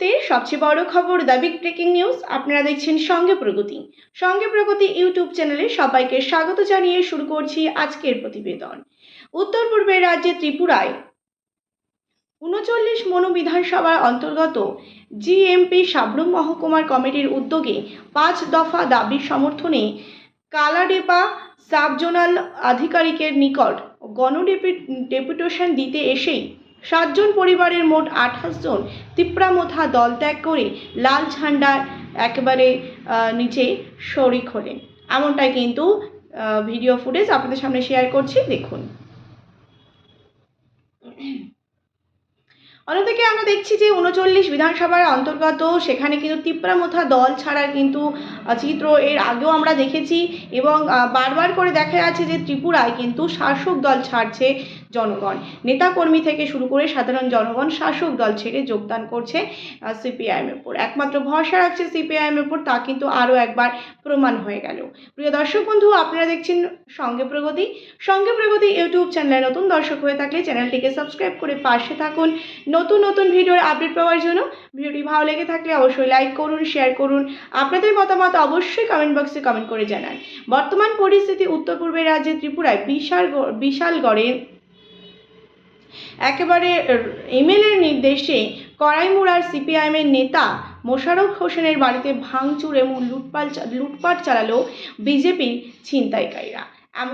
মুহূর্তে সবচেয়ে বড় খবর দ্য বিগ ব্রেকিং নিউজ আপনারা দেখছেন সঙ্গে প্রগতি। সঙ্গে প্রগতি ইউটিউব চ্যানেলে সবাইকে স্বাগত জানিয়ে শুরু করছি আজকের প্রতিবেদন। উত্তর পূর্বের রাজ্যে ত্রিপুরায় উনচল্লিশ মনু বিধানসভার অন্তর্গত জিএমপি সাবরুম মহকুমার কমিটির উদ্যোগে পাঁচ দফা দাবির সমর্থনে কালাডেপা সাব জোনাল আধিকারিকের নিকট গণডেপি ডেপুটেশন দিতে এসেই সাতজন পরিবারের মোট আঠাশ জন তিপ্রামথা দল ত্যাগ করে লাল ঝান্ডার একেবারে নিচে শরিক হলেন। এমনটাই কিন্তু ভিডিও ফুটেজ আপনাদের সামনে শেয়ার করছি, দেখুন। অন্যদিকে আমরা দেখছি যে উনচল্লিশ বিধানসভার অন্তর্গত, সেখানে কিন্তু তিপ্রামথা দল ছাড়ার কিন্তু চিত্র এর আগেও আমরা দেখেছি এবং বারবার করে দেখা যাচ্ছে যে ত্রিপুরায় কিন্তু শাসক দল ছাড়ছে। জনগণ। নেতাকর্মী থেকে শুরু করে সাধারণ জনগণ শাসক দল ছেড়ে যোগদান করছে সিপিআইএমের উপর। একমাত্র ভরসা রাখছে সিপিআইএমের উপর, তা কিন্তু আরও একবার প্রমাণ হয়ে গেল। প্রিয় দর্শক বন্ধু, আপনারা দেখছেন সঙ্গে প্রগতি। সঙ্গে প্রগতি ইউটিউব চ্যানেলে নতুন দর্শক হয়ে থাকলে চ্যানেলটিকে সাবস্ক্রাইব করে পাশে থাকুন। নতুন নতুন ভিডিওর আপডেট পাওয়ার জন্য ভিডিওটি ভালো লেগে থাকলে অবশ্যই লাইক করুন, শেয়ার করুন। আপনাদের মতামত অবশ্যই কমেন্ট বক্সে কমেন্ট করে জানান। বর্তমান পরিস্থিতি উত্তর পূর্বের রাজ্যে ত্রিপুরায় বিশাল বিশালগড়ে একেবারে এমএলএর নির্দেশে কড়াইমুড়ার সিপিআইএমের নেতা মোশাররফ হোসেনের বাড়িতে ভাঙচুর এবং লুটপাট লুটপাট চালালো বিজেপির ছিনতাইকারীরা।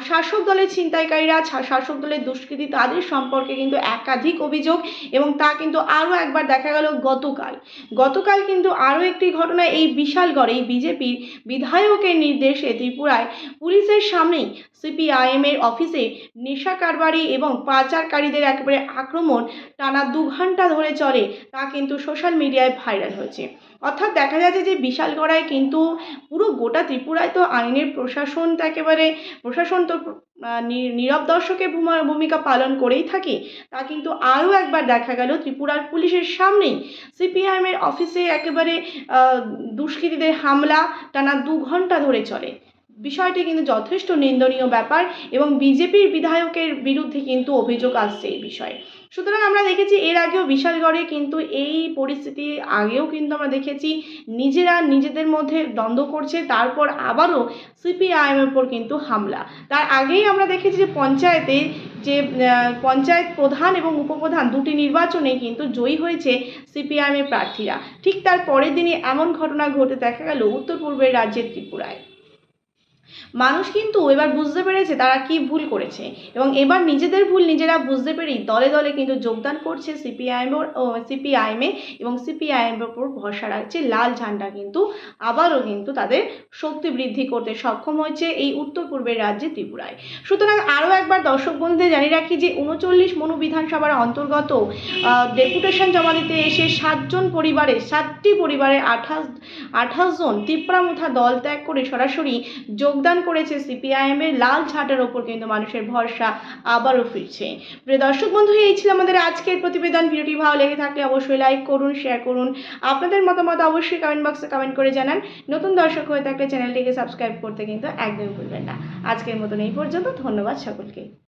শাসক দলের ছিনতাইকারীরা শাসক দলের দুষ্কৃতী তাদের সম্পর্কে কিন্তু একাধিক অভিযোগ এবং তা কিন্তু আরও একবার দেখা গেল গতকাল। গতকাল কিন্তু আরও একটি ঘটনা এই বিশালগড়ে বিজেপির বিধায়কের নির্দেশে ত্রিপুরায় পুলিশের সামনেই সিপিআইএমের অফিসে নেশা কারবারি এবং পাচারকারীদের একেবারে আক্রমণ টানা দু ঘণ্টা ধরে চলে তা কিন্তু সোশ্যাল মিডিয়ায় ভাইরাল হয়েছে। অর্থাৎ দেখা যাচ্ছে যে বিশাল গড়ায় কিন্তু পুরো গোটা ত্রিপুরায় তো আইনের প্রশাসনটা একেবারে, প্রশাসন তো নীরব দর্শকের ভূমা- ভূমিকা পালন করেই থাকে। তা কিন্তু আরও একবার দেখা গেল ত্রিপুরার পুলিশের সামনেই। সিপিআইএমের অফিসে একেবারে দুষ্কৃতীদের হামলা টানা দু ঘণ্টা ধরে চলে। বিষয়টি কিন্তু যথেষ্ট নিন্দনীয় ব্যাপার এবং বিজেপির বিধায়কের বিরুদ্ধে কিন্তু অভিযোগ আসছে এই বিষয়ে। সুতরাং আমরা দেখেছি এর আগেও বিশালগড়ে কিন্তু এই পরিস্থিতি আগেও কিন্তু আমরা দেখেছি, নিজেরা নিজেদের মধ্যে দ্বন্দ্ব করছে, তারপর আবারও সিপিআইএমের উপর কিন্তু হামলা। তার আগেই আমরা দেখেছি যে পঞ্চায়েতে যে পঞ্চায়েত প্রধান এবং উপপ্রধান দুটি নির্বাচনে কিন্তু জয়ী হয়েছে সিপিআইএমের প্রার্থীরা। ঠিক তার পরের দিনই এমন ঘটনা ঘটে দেখা গেল উত্তর পূর্বের রাজ্যের ত্রিপুরায়। মানুষ কিন্তু এবার বুঝতে পেরেছে তারা কি ভুল করেছে এবং এবার নিজেদের ভুল নিজেরা বুঝতে পেরেই দলে দলে কিন্তু যোগদান করছে সিপিআইএম সিপিআইএমে এবং সিপিআইএমের উপর ভরসা রাখছে লাল ঝান্ডা কিন্তু। আবারও কিন্তু তাদের শক্তি বৃদ্ধি করতে সক্ষম হয়েছে এই উত্তর পূর্বের রাজ্যে ত্রিপুরায়। সুতরাং আরও একবার দর্শক বন্ধুদের জানিয়ে রাখি যে উনচল্লিশ মনু বিধানসভার অন্তর্গত ডেপুটেশন জমা দিতে এসে সাতজন পরিবারে, সাতটি পরিবারে আঠাশ আঠাশ জন তিপ্রামুথা দল ত্যাগ করে সরাসরি যোগদান করেছে সিপিআইএম এর লাল ঝাঁটার ওপর কিন্তু মানুষের ভরসা আবারও ফিরছে। প্রিয় দর্শক বন্ধু, এই ছিল আমাদের আজকের প্রতিবেদন। ভিডিওটি ভালো লেগে থাকলে অবশ্যই লাইক করুন শেয়ার করুন। আপনাদের মতামত অবশ্যই কমেন্ট বক্সে কমেন্ট করে জানান। নতুন দর্শক হয়ে থাকলে চ্যানেলটিকে সাবস্ক্রাইব করতে কিন্তু একদমই ভুলবেন না। আজকের মতন এই পর্যন্ত। ধন্যবাদ সকলকে।